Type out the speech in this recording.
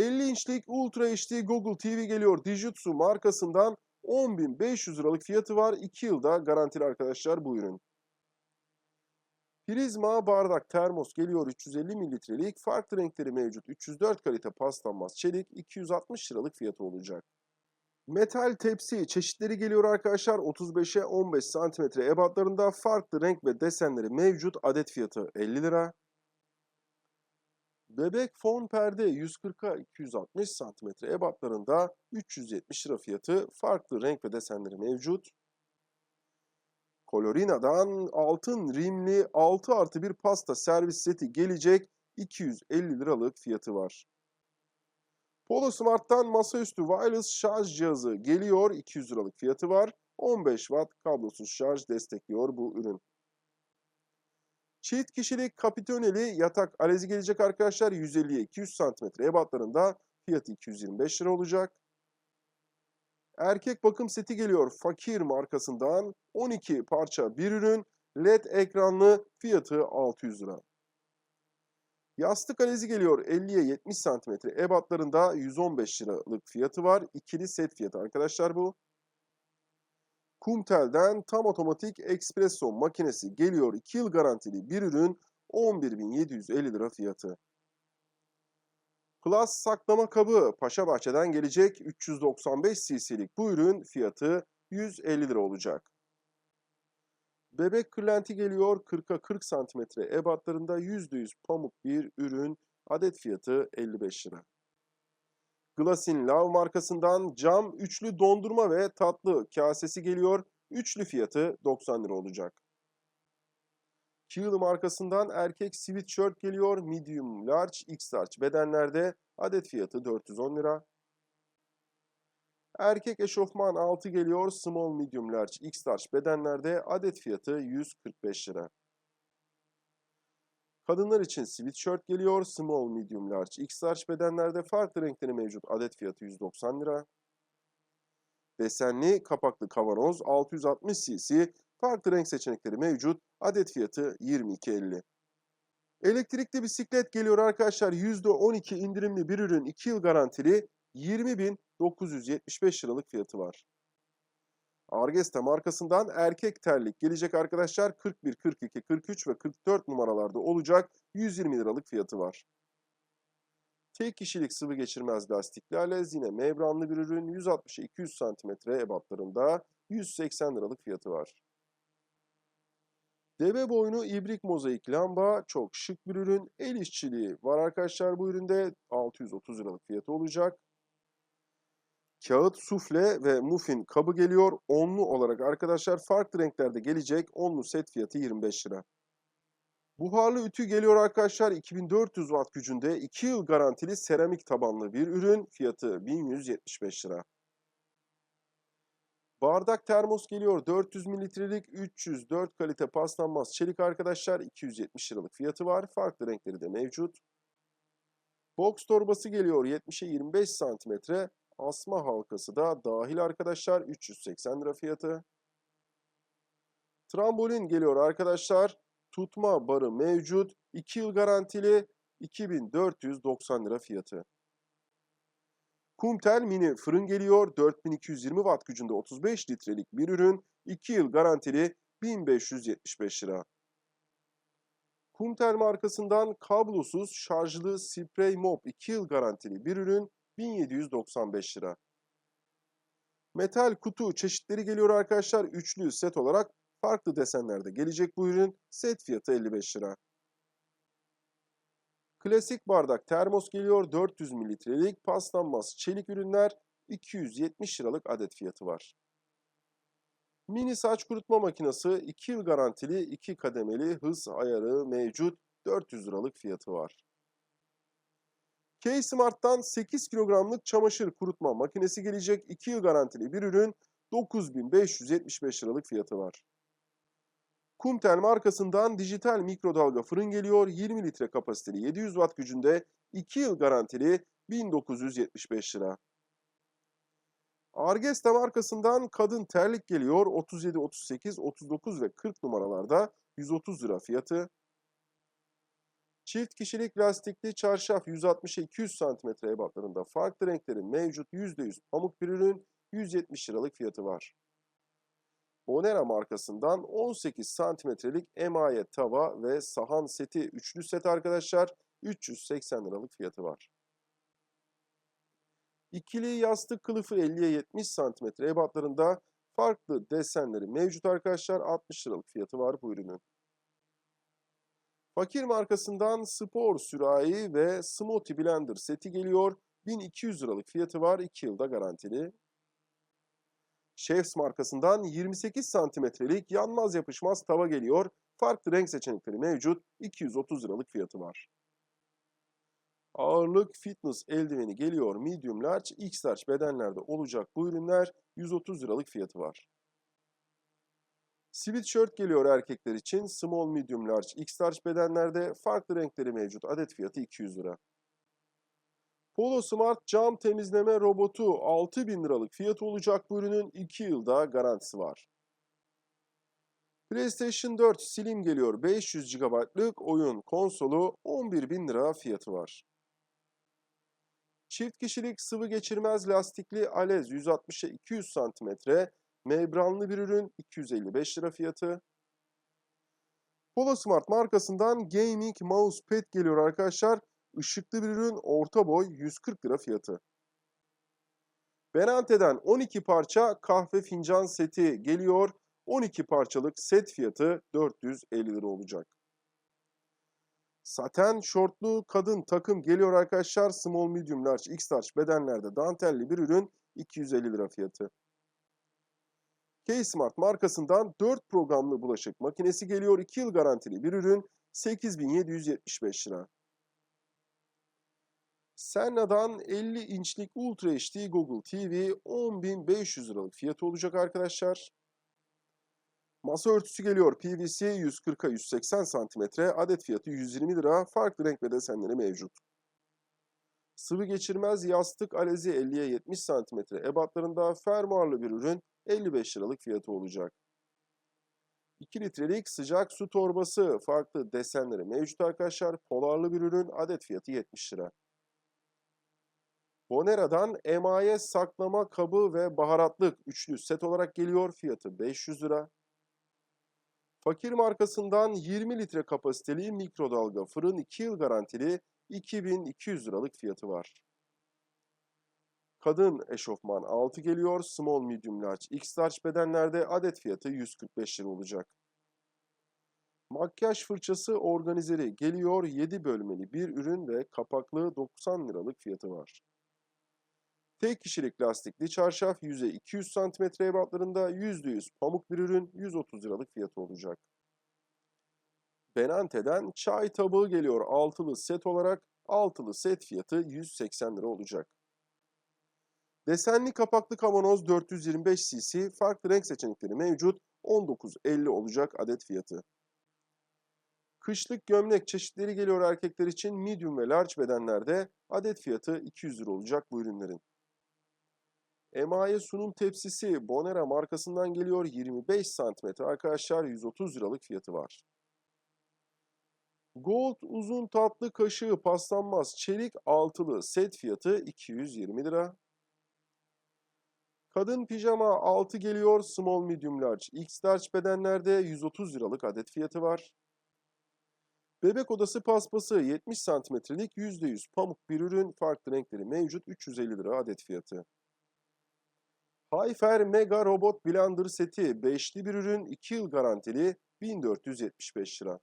50 inçlik Ultra HD Google TV geliyor. Dijitsu markasından 10.500 liralık fiyatı var. 2 yılda garantili arkadaşlar bu ürün. Prizma bardak termos geliyor 350 mililitrelik. Farklı renkleri mevcut. 304 kalite paslanmaz çelik 260 liralık fiyatı olacak. Metal tepsi çeşitleri geliyor arkadaşlar. 35'e 15 santimetre ebatlarında farklı renk ve desenleri mevcut. Adet fiyatı 50 lira. Bebek fon perde 140'a 260 santimetre ebatlarında 370 lira fiyatı. Farklı renk ve desenleri mevcut. Colorina'dan altın rimli 6 artı bir pasta servis seti gelecek 250 liralık fiyatı var. Polo Smart'tan masaüstü wireless şarj cihazı geliyor 200 liralık fiyatı var. 15 watt kablosuz şarj destekliyor bu ürün. Çift kişilik kapitoneli yatak alezi gelecek arkadaşlar 150'ye 200 cm ebatlarında fiyatı 225 lira olacak. Erkek bakım seti geliyor Fakir markasından 12 parça bir ürün LED ekranlı fiyatı 600 lira. Yastık alezi geliyor 50'ye 70 cm ebatlarında 115 liralık fiyatı var. İkili set fiyatı arkadaşlar bu. Kumtel'den tam otomatik espresso makinesi geliyor 2 yıl garantili bir ürün 11.750 lira fiyatı. Plus saklama kabı Paşa Bahçe'den gelecek 395 cc'lik bu ürün fiyatı 150 lira olacak. Bebek kırlenti geliyor 40'a 40 cm ebatlarında %100 pamuk bir ürün adet fiyatı 55 lira. Glasin Love markasından cam üçlü dondurma ve tatlı kasesi geliyor. Üçlü fiyatı 90 lira olacak. Kiel markasından erkek sweatshirt geliyor. Medium, large, x large bedenlerde adet fiyatı 410 lira. Erkek eşofman 6 geliyor. Small, medium, large, x large bedenlerde adet fiyatı 145 lira. Kadınlar için sweatshirt geliyor. Small, medium, large, x large bedenlerde farklı renkleri mevcut. Adet fiyatı 190 lira. Desenli kapaklı kavanoz 660 cc. Farklı renk seçenekleri mevcut. Adet fiyatı 22.50. Elektrikli bisiklet geliyor arkadaşlar. %12 indirimli bir ürün 2 yıl garantili 20.975 liralık fiyatı var. Argesta markasından erkek terlik gelecek arkadaşlar 41, 42, 43 ve 44 numaralarda olacak 120 liralık fiyatı var. Tek kişilik sıvı geçirmez lastiklerle yine membranlı bir ürün 160'a 200 cm ebatlarında 180 liralık fiyatı var. Deve boynu ibrik mozaik lamba çok şık bir ürün. El işçiliği var arkadaşlar bu üründe 630 liralık fiyatı olacak. Kağıt sufle ve muffin kabı geliyor. Onlu olarak arkadaşlar farklı renklerde gelecek. Onlu set fiyatı 25 lira. Buharlı ütü geliyor arkadaşlar. 2400 watt gücünde 2 yıl garantili seramik tabanlı bir ürün. Fiyatı 1175 lira. Bardak termos geliyor. 400 mililitrelik 304 kalite paslanmaz çelik arkadaşlar. 270 liralık fiyatı var. Farklı renkleri de mevcut. Box torbası geliyor. 70'e 25 santimetre. Asma halkası da dahil arkadaşlar 380 lira fiyatı. Trambolin geliyor arkadaşlar. Tutma barı mevcut. 2 yıl garantili 2490 lira fiyatı. Kumtel mini fırın geliyor. 4220 watt gücünde 35 litrelik bir ürün. 2 yıl garantili 1575 lira. Kumtel markasından kablosuz şarjlı sprey mop 2 yıl garantili bir ürün 1795 lira. Metal kutu çeşitleri geliyor arkadaşlar. Üçlü set olarak farklı desenlerde gelecek bu ürün. Set fiyatı 55 lira. Klasik bardak termos geliyor. 400 mililitrelik paslanmaz çelik ürünler 270 liralık adet fiyatı var. Mini saç kurutma makinesi 2 yıl garantili 2 kademeli hız ayarı mevcut 400 liralık fiyatı var. K-Smart'tan 8 kilogramlık çamaşır kurutma makinesi gelecek 2 yıl garantili bir ürün 9575 liralık fiyatı var. Kumtel markasından dijital mikrodalga fırın geliyor 20 litre kapasiteli 700 watt gücünde 2 yıl garantili 1975 lira. Argesta markasından kadın terlik geliyor 37, 38, 39 ve 40 numaralarda 130 lira fiyatı. Çift kişilik lastikli çarşaf 160'a 200 cm ebatlarında farklı renkleri mevcut %100 pamuk bir ürün 170 liralık fiyatı var. Bonera markasından 18 santimetrelik emaye tava ve sahan seti üçlü set arkadaşlar 380 liralık fiyatı var. İkili yastık kılıfı 50'ye 70 santimetre ebatlarında farklı desenleri mevcut arkadaşlar 60 liralık fiyatı var bu ürünün. Fakir markasından spor sürahi ve smoothie blender seti geliyor. 1200 liralık fiyatı var 2 yılda garantili. Chefs markasından 28 santimetrelik yanmaz yapışmaz tava geliyor. Farklı renk seçenekleri mevcut. 230 liralık fiyatı var. Ağırlık fitness eldiveni geliyor. Medium large, x large bedenlerde olacak bu ürünler 130 liralık fiyatı var. Sweatshirt geliyor erkekler için. Small, medium, large, x large bedenlerde farklı renkleri mevcut. Adet fiyatı 200 lira. Polo Smart cam temizleme robotu 6000 liralık fiyatı olacak bu ürünün 2 yılda garantisi var. PlayStation 4 Slim geliyor 500 GB'lık oyun konsolu 11.000 lira fiyatı var. Çift kişilik sıvı geçirmez lastikli Alez 160'a 200 cm membranlı bir ürün 255 lira fiyatı. Polo Smart markasından gaming mousepad geliyor arkadaşlar. Işıklı bir ürün orta boy 140 lira fiyatı. Benante'den 12 parça kahve fincan seti geliyor. 12 parçalık set fiyatı 450 lira olacak. Saten şortlu kadın takım geliyor arkadaşlar. Small, medium, large, x large bedenlerde dantelli bir ürün 250 lira fiyatı. K-Smart markasından 4 programlı bulaşık makinesi geliyor. 2 yıl garantili bir ürün 8775 lira. Senna'dan 50 inçlik Ultra HD Google TV 10.500 liralık fiyatı olacak arkadaşlar. Masa örtüsü geliyor. PVC 140'a 180 cm. Adet fiyatı 120 lira. Farklı renk ve desenleri mevcut. Sıvı geçirmez yastık alezi 50'ye 70 cm ebatlarında fermuarlı bir ürün 55 liralık fiyatı olacak. 2 litrelik sıcak su torbası farklı desenleri mevcut arkadaşlar. Polarlı bir ürün adet fiyatı 70 lira. Bonera'dan emaye saklama kabı ve baharatlık üçlü set olarak geliyor. Fiyatı 500 lira. Fakir markasından 20 litre kapasiteli mikrodalga fırın 2 yıl garantili 2200 liralık fiyatı var. Kadın eşofman 6 geliyor. Small, medium, large, x large bedenlerde adet fiyatı 145 lira olacak. Makyaj fırçası organizeri geliyor. 7 bölmeli bir ürün ve kapaklı 90 liralık fiyatı var. Tek kişilik lastikli çarşaf yüze 200 cm ebatlarında %100 pamuk bir ürün 130 liralık fiyatı olacak. Benante'den çay tabağı geliyor altılı set olarak. Altılı set fiyatı 180 lira olacak. Desenli kapaklı kavanoz 425 cc farklı renk seçenekleri mevcut 19.50 olacak adet fiyatı. Kışlık gömlek çeşitleri geliyor erkekler için medium ve large bedenlerde adet fiyatı 200 lira olacak bu ürünlerin. Emaye sunum tepsisi Bonera markasından geliyor 25 cm arkadaşlar 130 liralık fiyatı var. Gold uzun tatlı kaşığı paslanmaz çelik altılı set fiyatı 220 lira. Kadın pijama 6 geliyor small medium large x large bedenlerde 130 liralık adet fiyatı var. Bebek odası paspası 70 santimetrelik %100 pamuk bir ürün farklı renkleri mevcut 350 lira adet fiyatı. Hayfer Mega Robot Blender seti 5'li bir ürün 2 yıl garantili 1475 lira.